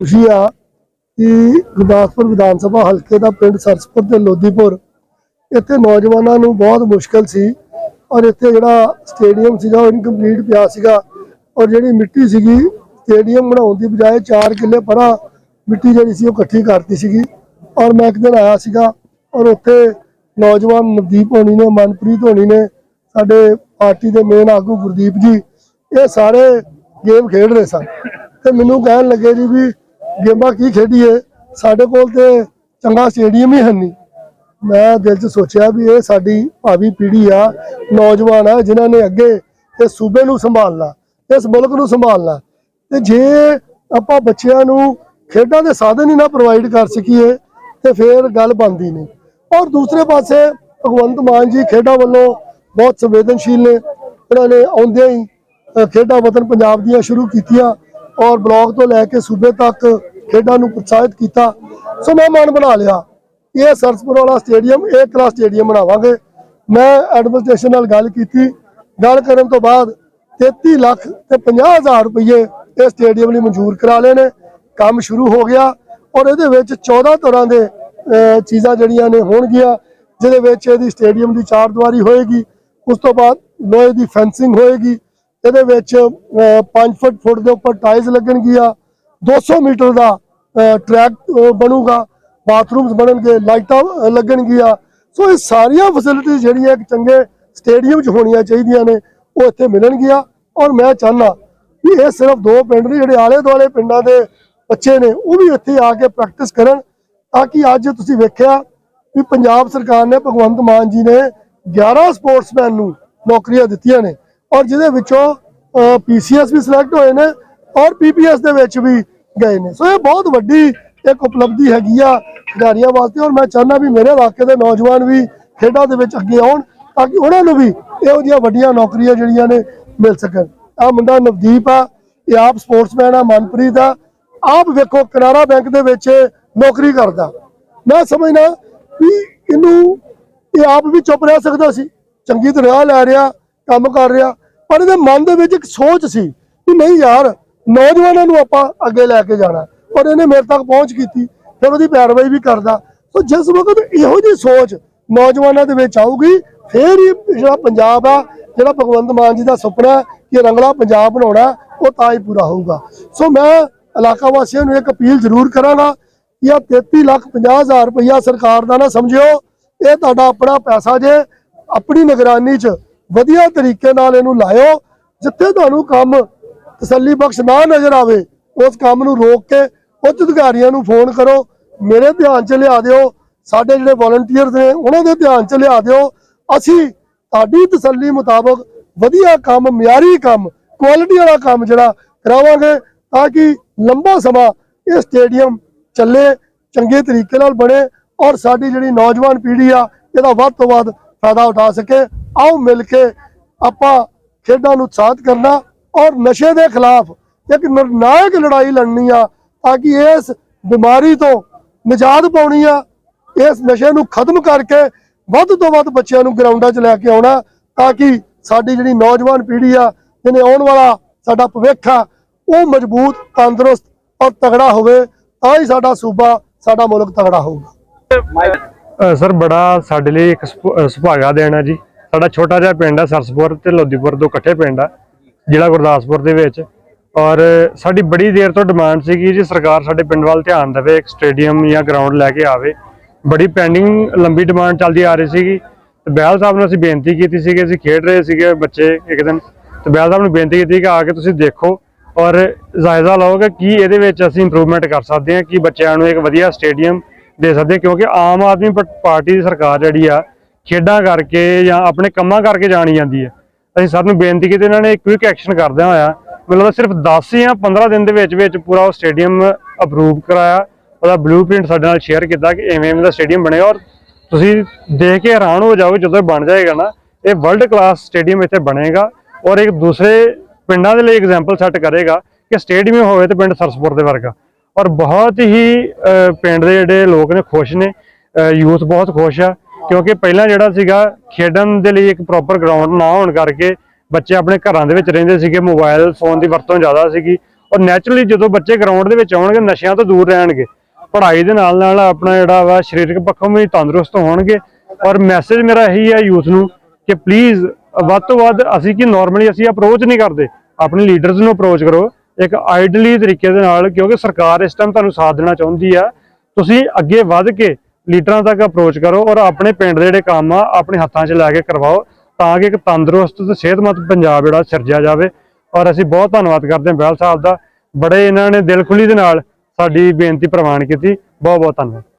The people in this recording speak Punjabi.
ਖੁਸ਼ੀ ਆ ਕਿ ਗੁਰਦਾਸਪੁਰ ਵਿਧਾਨ ਸਭਾ ਹਲਕੇ ਦਾ ਪਿੰਡ ਸਰਸਪੁਰ ਤੇ ਲੋਧੀਪੁਰ, ਇੱਥੇ ਨੌਜਵਾਨਾਂ ਨੂੰ ਬਹੁਤ ਮੁਸ਼ਕਲ ਸੀ ਔਰ ਇੱਥੇ ਜਿਹੜਾ ਸਟੇਡੀਅਮ ਸੀਗਾ ਉਹ ਇਨਕੰਪਲੀਟ ਪਿਆ ਸੀਗਾ ਔਰ ਜਿਹੜੀ ਮਿੱਟੀ ਸੀਗੀ ਸਟੇਡੀਅਮ ਬਣਾਉਣ ਦੀ ਬਜਾਏ 4 ਕਿੱਲੇ ਪਰਾਂ ਮਿੱਟੀ ਜਿਹੜੀ ਸੀ ਉਹ ਇਕੱਠੀ ਕਰਤੀ ਸੀਗੀ ਔਰ ਮੈਂ ਇੱਕ ਦਿਨ ਆਇਆ ਸੀਗਾ ਔਰ ਉੱਥੇ ਨੌਜਵਾਨ ਨਵਦੀਪ ਹੋਣੀ ਨੇ, ਮਨਪ੍ਰੀਤ ਹੋਣੀ ਨੇ, ਸਾਡੇ ਪਾਰਟੀ ਦੇ ਮੇਨ ਆਗੂ ਗੁਰਦੀਪ ਜੀ, ਇਹ ਸਾਰੇ ਗੇਮ ਖੇਡ ਰਹੇ ਸਨ ਤੇ ਮੈਨੂੰ ਕਹਿਣ ਲੱਗੇ ਜੀ ਵੀ ਗੇਮਾਂ ਕੀ ਖੇਡੀਏ? ਸਾਡੇ ਕੋਲ ਤੇ ਚੰਗਾ ਸਟੇਡੀਅਮ ਹੀ ਹੈ ਨਹੀਂ। ਮੈਂ ਦਿਲ 'ਚ ਸੋਚਿਆ ਵੀ ਇਹ ਸਾਡੀ ਭਾਵੀ ਪੀੜ੍ਹੀ ਆ, ਨੌਜਵਾਨ ਆ, ਜਿਨ੍ਹਾਂ ਨੇ ਅੱਗੇ ਇਸ ਸੂਬੇ ਨੂੰ ਸੰਭਾਲਣਾ, ਇਸ ਮੁਲਕ ਨੂੰ ਸੰਭਾਲਣਾ। ਤੇ ਜੇ ਆਪਾਂ ਬੱਚਿਆਂ ਨੂੰ ਖੇਡਾਂ ਦੇ ਸਾਧਨ ਹੀ ਨਾ ਪ੍ਰੋਵਾਈਡ ਕਰ ਸਕੀਏ, ਤੇ ਫਿਰ ਗੱਲ ਬਣਦੀ ਨਹੀਂ। ਔਰ ਦੂਸਰੇ ਪਾਸੇ ਭਗਵੰਤ ਮਾਨ ਜੀ ਖੇਡਾਂ ਵੱਲੋਂ ਬਹੁਤ ਸੰਵੇਦਨਸ਼ੀਲ ਨੇ। ਉਹਨਾਂ ਨੇ ਆਉਂਦਿਆਂ ਹੀ ਖੇਡਾਂ ਵਤਨ ਪੰਜਾਬ ਦੀਆਂ ਸ਼ੁਰੂ ਕੀਤੀਆਂ ਔਰ ਬਲਾਕ ਤੋਂ ਲੈ ਕੇ ਸੂਬੇ ਤੱਕ ਖੇਡਾਂ ਨੂੰ ਪ੍ਰੋਤਸਾਹਿਤ ਕੀਤਾ। ਸੋ ਮੈਂ ਮਨ ਬਣਾ ਲਿਆ, ਇਹ ਸਰਸਪੁਰ ਵਾਲਾ ਸਟੇਡੀਅਮ, ਇਹ ਕਲਾਸ ਸਟੇਡੀਅਮ ਬਣਾਵਾਂਗੇ। ਮੈਂ ਐਡਮਿਨਿਸਟ੍ਰੇਸ਼ਨ ਨਾਲ ਗੱਲ ਕੀਤੀ। ਗੱਲ ਕਰਨ ਤੋਂ ਬਾਅਦ 33 ਲੱਖ ਤੇ 50 ਹਜ਼ਾਰ ਰੁਪਏ ਇਹ ਸਟੇਡੀਅਮ ਲਈ ਮਨਜ਼ੂਰ ਕਰਾ ਲਏ ਨੇ। ਕੰਮ ਸ਼ੁਰੂ ਹੋ ਗਿਆ ਔਰ ਇਹਦੇ ਵਿੱਚ 14 ਤਰ੍ਹਾਂ ਦੇ ਚੀਜ਼ਾਂ ਜਿਹੜੀਆਂ ਨੇ ਹੋਣਗੀਆਂ, ਜਿਹਦੇ ਵਿੱਚ ਇਹਦੀ ਸਟੇਡੀਅਮ ਦੀ ਚਾਰ ਦੀਵਾਰੀ ਹੋਏਗੀ। ਉਸ ਤੋਂ ਬਾਅਦ ਲੋਹੇ ਦੀ ਫੈਂਸਿੰਗ ਹੋਏਗੀ। ਇਹਦੇ ਵਿੱਚ 5 ਫੁੱਟ ਫੁੱਟ ਦੇ ਉੱਪਰ ਟਾਈਲਸ ਲੱਗਣਗੀਆਂ। 200 ਮੀਟਰ ਦਾ ਟਰੈਕ ਬਣੂਗਾ। ਬਾਥਰੂਮਸ ਬਣਨਗੇ, ਲਾਈਟਾਂ ਲੱਗਣਗੀਆਂ। ਸੋ ਇਹ ਸਾਰੀਆਂ ਫੈਸਿਲਿਟੀਆਂ ਜਿਹੜੀਆਂ ਇੱਕ ਚੰਗੇ ਸਟੇਡੀਅਮ 'ਚ ਹੋਣੀਆਂ ਚਾਹੀਦੀਆਂ ਨੇ, ਉਹ ਇੱਥੇ ਮਿਲਣਗੀਆਂ। ਔਰ ਮੈਂ ਚਾਹੁੰਦਾ ਵੀ ਇਹ ਸਿਰਫ ਦੋ ਪਿੰਡ ਨਹੀਂ, ਜਿਹੜੇ ਆਲੇ ਦੁਆਲੇ ਪਿੰਡਾਂ ਦੇ ਬੱਚੇ ਨੇ, ਉਹ ਵੀ ਇੱਥੇ ਆ ਕੇ ਪ੍ਰੈਕਟਿਸ ਕਰਨ, ਤਾਂ ਕਿ ਅੱਜ ਤੁਸੀਂ ਵੇਖਿਆ ਵੀ ਪੰਜਾਬ ਸਰਕਾਰ ਨੇ ਭਗਵੰਤ ਮਾਨ ਜੀ ਨੇ 11 ਸਪੋਰਟਸਮੈਨ ਨੂੰ ਨੌਕਰੀਆਂ ਦਿੱਤੀਆਂ ਨੇ। ਔਰ ਜਿਹਦੇ ਵਿੱਚੋਂ ਪੀਸੀਐਸ ਵੀ ਸਿਲੈਕਟ ਹੋਏ ਨੇ ਔਰ ਪੀਪੀਐਸ ਦੇ ਵਿੱਚ ਵੀ ਗਏ ਨੇ। ਸੋ ਇਹ ਬਹੁਤ ਵੱਡੀ ਇੱਕ ਉਪਲਬਧੀ ਹੈਗੀ ਆ ਖਿਡਾਰੀਆਂ ਵਾਸਤੇ ਔਰ ਮੈਂ ਚਾਹੁੰਦਾ ਵੀ ਮੇਰੇ ਇਲਾਕੇ ਦੇ ਨੌਜਵਾਨ ਵੀ ਖੇਡਾਂ ਦੇ ਵਿੱਚ ਅੱਗੇ ਆਉਣ ਤਾਂ ਕਿ ਉਹਨਾਂ ਨੂੰ ਵੀ ਇਹੋ ਜਿਹੀਆਂ ਵੱਡੀਆਂ ਨੌਕਰੀਆਂ ਜਿਹੜੀਆਂ ਨੇ ਮਿਲ ਸਕਣ। ਆ ਮੁੰਡਾ ਨਵਦੀਪ ਆ, ਇਹ ਆਪ ਸਪੋਰਟਸਮੈਨ ਆ, ਮਨਪ੍ਰੀਤ ਆ। ਆਪ ਵੇਖੋ ਕਨਾਰਾ ਬੈਂਕ ਦੇ ਵਿੱਚ ਨੌਕਰੀ ਕਰਦਾ। ਮੈਂ ਸਮਝਦਾ ਵੀ ਇਹਨੂੰ ਇਹ ਆਪ ਵੀ ਚੁੱਪ ਰਹਿ ਸਕਦਾ ਸੀ। ਚੰਗੀ ਤਰ੍ਹਾਂ ਲੈ ਰਿਹਾ, ਕੰਮ ਕਰ ਰਿਹਾ, ਪਰ ਇਹਦੇ ਮਨ ਦੇ ਵਿੱਚ ਇੱਕ ਸੋਚ ਸੀ ਕਿ ਨਹੀਂ ਯਾਰ ਨੌਜਵਾਨਾਂ ਨੂੰ ਆਪਾਂ ਅੱਗੇ ਲੈ ਕੇ ਜਾਣਾ। ਔਰ ਇਹਨੇ ਮੇਰੇ ਤੱਕ ਪਹੁੰਚ ਕੀਤੀ, ਫਿਰ ਉਹਦੀ ਪੈਰਵਾਈ ਵੀ ਕਰਦਾ। ਸੋ ਜਿਸ ਵਕਤ ਇਹੋ ਜਿਹੀ ਸੋਚ ਨੌਜਵਾਨਾਂ ਦੇ ਵਿੱਚ ਆਊਗੀ, ਫੇਰ ਹੀ ਜਿਹੜਾ ਪੰਜਾਬ ਆ, ਜਿਹੜਾ ਭਗਵੰਤ ਮਾਨ ਜੀ ਦਾ ਸੁਪਨਾ ਕਿ ਰੰਗਲਾ ਪੰਜਾਬ ਬਣਾਉਣਾ, ਉਹ ਤਾਂ ਹੀ ਪੂਰਾ ਹੋਊਗਾ। ਸੋ ਮੈਂ ਇਲਾਕਾ ਵਾਸੀਆਂ ਨੂੰ ਇੱਕ ਅਪੀਲ ਜ਼ਰੂਰ ਕਰਾਂਗਾ ਕਿ ਆ 33 ਲੱਖ 50 ਹਜ਼ਾਰ ਰੁਪਈਆ ਸਰਕਾਰ ਦਾ ਨਾ ਸਮਝਿਓ, ਇਹ ਤੁਹਾਡਾ ਆਪਣਾ ਪੈਸਾ ਜੇ, ਆਪਣੀ ਨਿਗਰਾਨੀ 'ਚ ਵਧੀਆ ਤਰੀਕੇ ਨਾਲ ਇਹਨੂੰ ਲਾਇਓ, ਜਿੱਥੇ ਤੁਹਾਨੂੰ ਕੰਮ ਤਸੱਲੀ ਬਖਸ਼ ਨਾ ਨਜ਼ਰ ਆਵੇ, ਉਸ ਕੰਮ ਨੂੰ ਰੋਕ ਕੇ ਉੱਚ ਅਧਿਕਾਰੀਆਂ ਨੂੰ ਫੋਨ ਕਰੋ, ਮੇਰੇ ਧਿਆਨ 'ਚ ਲਿਆ ਦਿਓ, ਸਾਡੇ ਜਿਹੜੇ ਵੋਲੰਟੀਅਰਸ ਨੇ, ਉਹਨਾਂ ਦੇ ਧਿਆਨ 'ਚ ਲਿਆ ਦਿਓ। ਅਸੀਂ ਤੁਹਾਡੀ ਤਸੱਲੀ ਮੁਤਾਬਕ ਵਧੀਆ ਕੰਮ, ਮਿਆਰੀ ਕੰਮ ਕੁਆਲਿਟੀ ਵਾਲਾ ਕੰਮ ਜਿਹੜਾ ਕਰਾਵਾਂਗੇ ਤਾਂ ਕਿ ਲੰਬਾ ਸਮਾਂ ਇਹ ਸਟੇਡੀਅਮ ਚੱਲੇ, ਚੰਗੇ ਤਰੀਕੇ ਨਾਲ ਬਣੇ ਔਰ ਸਾਡੀ ਜਿਹੜੀ ਨੌਜਵਾਨ ਪੀੜ੍ਹੀ ਆ, ਇਹਦਾ ਵੱਧ ਤੋਂ ਵੱਧ ਫਾਇਦਾ ਉਠਾ ਸਕੇ। ਆਓ ਮਿਲ ਕੇ ਆਪਾਂ ਖੇਡਾਂ ਨੂੰ ਉਤਸ਼ਾਹਿਤ ਕਰਨਾ ਔਰ ਨਸ਼ੇ ਦੇ ਖਿਲਾਫ ਇੱਕ ਨਿਰਣਾਇਕ ਲੜਾਈ ਲੜਨੀ ਆ ਤਾਂ ਕਿ ਇਸ ਬਿਮਾਰੀ ਤੋਂ ਨਿਜਾਤ ਪਾਉਣੀ ਆ ਇਸ ਨਸ਼ੇ ਨੂੰ ਖਤਮ ਕਰਕੇ ਵੱਧ ਤੋਂ ਵੱਧ ਬੱਚਿਆਂ ਨੂੰ ਗਰਾਊਂਡਾਂ 'ਚ ਲੈ ਕੇ ਆਉਣਾ ਤਾਂ ਕਿ ਸਾਡੀ ਜਿਹੜੀ ਨੌਜਵਾਨ ਪੀੜ੍ਹੀ ਆ ਜਿਹਨੇ ਆਉਣ ਵਾਲਾ ਸਾਡਾ ਭਵਿੱਖ ਆ ਉਹ ਮਜ਼ਬੂਤ ਤੰਦਰੁਸਤ ਔਰ ਤਗੜਾ ਹੋਵੇ ਤਾਂ ਹੀ ਸਾਡਾ ਸੂਬਾ ਸਾਡਾ ਮੁਲਕ ਤਗੜਾ ਹੋਊਗਾ। ਸਰ ਬੜਾ ਸਾਡੇ ਲਈ ਇੱਕ ਸੁਭ- ਅ, ਸੁਭਾਗਾ ਦੇਣ ਹੈ ਜੀ। ਸਾਡਾ ਛੋਟਾ ਜਿਹਾ ਪਿੰਡ ਹੈ ਸਰਸਪੁਰ ਤੇ ਲੋਧੀਪੁਰ ਦੋ ਇਕੱਠੇ ਪਿੰਡ ਆ। ਜ਼ਿਲ੍ਹਾ ਗੁਰਦਾਸਪੁਰ ਦੇ ਵਿੱਚ। ਔਰ ਸਾਡੀ ਬੜੀ ਦੇਰ ਤੋਂ ਡਿਮਾਂਡ ਸੀਗੀ ਜੀ ਸਰਕਾਰ ਸਾਡੇ ਪਿੰਡ ਵੱਲ ਧਿਆਨ ਦੇਵੇ, ਇੱਕ ਸਟੇਡੀਅਮ ਜਾਂ ਗਰਾਊਂਡ ਲੈ ਕੇ ਆਵੇ। ਬੜੀ ਪੈਂਡਿੰਗ ਲੰਬੀ ਡਿਮਾਂਡ ਚੱਲਦੀ ਆ ਰਹੀ ਸੀਗੀ। ਤੇ ਬਹਿਲ ਸਾਹਿਬ ਨੂੰ ਅਸੀਂ ਬੇਨਤੀ ਕੀਤੀ ਸੀਗੀ, ਅਸੀਂ ਖੇਡ ਰਹੇ ਸੀਗੇ ਬੱਚੇ ਇੱਕ ਦਿਨ। ਤੇ ਬਹਿਲ ਸਾਹਿਬ ਨੂੰ ਬੇਨਤੀ ਕੀਤੀ ਕਿ ਆ ਕੇ ਤੁਸੀਂ ਦੇਖੋ ਔਰ ਜਾਇਜ਼ਾ ਲਓ ਕਿ ਕੀ ਇਹਦੇ ਵਿੱਚ ਅਸੀਂ ਇੰਪਰੂਵਮੈਂਟ ਕਰ ਸਕਦੇ ਹਾਂ, ਕਿ ਬੱਚਿਆਂ ਨੂੰ ਇੱਕ ਵਧੀਆ ਸਟੇਡੀਅਮ ਦੇ ਸਕਦੇ ਹਾਂ। ਕਿਉਂਕਿ ਆਮ ਆਦਮੀ ਪ- ਪਾਰਟੀ ਦੀ ਸਰਕਾਰ ਜਿਹੜੀ ਆ, ਖੇਡਾਂ ਕਰਕੇ ਜਾਂ ਆਪਣੇ ਕੰਮਾਂ ਕਰਕੇ ਜਾਣੀ ਜਾਂਦੀ ਹੈ ਅਸੀਂ ਸਰ ਨੂੰ ਬੇਨਤੀ ਕੀਤੀ ਇਹਨਾਂ ਨੇ ਕੁਇਕ ਐਕਸ਼ਨ ਕਰਦਿਆਂ ਹੋਇਆ। ਮੈਨੂੰ ਲੱਗਦਾ ਸਿਰਫ 10 ਜਾਂ 15 ਦਿਨ ਦੇ ਵਿੱਚ ਵਿੱਚ ਪੂਰਾ ਉਹ ਸਟੇਡੀਅਮ ਅਪਰੂਵ ਕਰਾਇਆ। ਉਹਦਾ ਬਲੂਪ੍ਰਿੰਟ ਸਾਡੇ ਨਾਲ ਸ਼ੇਅਰ ਕੀਤਾ ਕਿ ਐਵੇਂ ਐਵੇਂ ਦਾ ਸਟੇਡੀਅਮ ਬਣੇਗਾ ਔਰ ਤੁਸੀਂ ਦੇਖ ਕੇ ਹੈਰਾਨ ਹੋ ਜਾਓਗੇ ਜਦੋਂ ਇਹ ਬਣ ਜਾਏਗਾ ਨਾ। ਇਹ ਵਰਲਡ ਕਲਾਸ ਸਟੇਡੀਅਮ ਇੱਥੇ ਬਣੇਗਾ ਔਰ ਇੱਕ ਦੂਸਰੇ ਪਿੰਡਾਂ ਦੇ ਲਈ ਐਗਜ਼ਾਮਪਲ ਸੈੱਟ ਕਰੇਗਾ ਕਿ ਸਟੇਡੀਅਮ ਹੋਵੇ ਤੇ ਪਿੰਡ ਸਰਸਪੁਰ ਦੇ ਵਰਗਾ। ਔਰ ਬਹੁਤ ਹੀ ਪਿੰਡ ਦੇ ਜਿਹੜੇ ਲੋਕ ਨੇ ਖੁਸ਼ ਨੇ। ਯੂਥ ਬਹੁਤ ਖੁਸ਼ ਆ। ਕਿਉਂਕਿ ਪਹਿਲਾਂ ਜਿਹੜਾ ਸੀਗਾ, ਖੇਡਣ ਦੇ ਲਈ ਇੱਕ ਪ੍ਰੋਪਰ ਗਰਾਊਂਡ ਨਾ ਹੋਣ ਕਰਕੇ ਬੱਚੇ ਆਪਣੇ ਘਰਾਂ ਦੇ ਵਿੱਚ ਰਹਿੰਦੇ ਸੀਗੇ ਮੋਬਾਈਲ ਫੋਨ ਦੀ ਵਰਤੋਂ ਜ਼ਿਆਦਾ ਸੀਗੀ। ਔਰ ਨੈਚੁਰਲੀ ਜਦੋਂ ਬੱਚੇ ਗਰਾਊਂਡ ਦੇ ਵਿੱਚ ਆਉਣਗੇ, ਨਸ਼ਿਆਂ ਤੋਂ ਦੂਰ ਰਹਿਣਗੇ। ਪੜ੍ਹਾਈ ਦੇ ਨਾਲ ਨਾਲ ਆਪਣਾ ਜਿਹੜਾ ਵਾ, ਸਰੀਰਕ ਪੱਖੋਂ ਵੀ ਤੰਦਰੁਸਤ ਹੋਣਗੇ। ਔਰ ਮੈਸੇਜ ਮੇਰਾ ਇਹੀ ਹੈ ਯੂਥ ਨੂੰ ਕਿ ਪਲੀਜ਼ ਵੱਧ ਤੋਂ ਵੱਧ ਅਸੀਂ ਕਿ ਨਾਰਮਲੀ ਅਸੀਂ ਅਪਰੋਚ ਨਹੀਂ ਕਰਦੇ। ਆਪਣੇ ਲੀਡਰਸ ਨੂੰ ਅਪਰੋਚ ਕਰੋ। ਇੱਕ ਆਈਡਲੀ ਤਰੀਕੇ ਦੇ ਨਾਲ, ਕਿਉਂਕਿ ਸਰਕਾਰ ਇਸ ਟਾਈਮ ਤੁਹਾਨੂੰ ਸਾਥ ਦੇਣਾ ਚਾਹੁੰਦੀ ਆ। ਤੁਸੀਂ ਅੱਗੇ ਵੱਧ ਕੇ ਲੀਡਰਾਂ ਤੱਕ ਅਪਰੋਚ ਕਰੋ ਔਰ ਆਪਣੇ ਪਿੰਡ ਦੇ ਜਿਹੜੇ ਕੰਮ ਆ, ਆਪਣੇ ਹੱਥਾਂ 'ਚ ਲੈ ਕੇ ਕਰਵਾਓ ਤਾਂ ਕਿ ਇੱਕ ਤੰਦਰੁਸਤ ਤੇ ਸਿਹਤਮੰਦ ਪੰਜਾਬ ਜਿਹੜਾ ਸਿਰਜਿਆ ਜਾਵੇ। ਔਰ ਅਸੀਂ ਬਹੁਤ ਧੰਨਵਾਦ ਕਰਦੇ ਹਾਂ ਬਹਿਲ ਸਾਹਿਬ ਦਾ। ਬੜੇ ਇਹਨਾਂ ਨੇ ਦਿਲ ਖੁੱਲੀ ਦੇ ਨਾਲ ਸਾਡੀ ਬੇਨਤੀ ਪ੍ਰਵਾਨ ਕੀਤੀ। ਬਹੁਤ ਬਹੁਤ ਧੰਨਵਾਦ।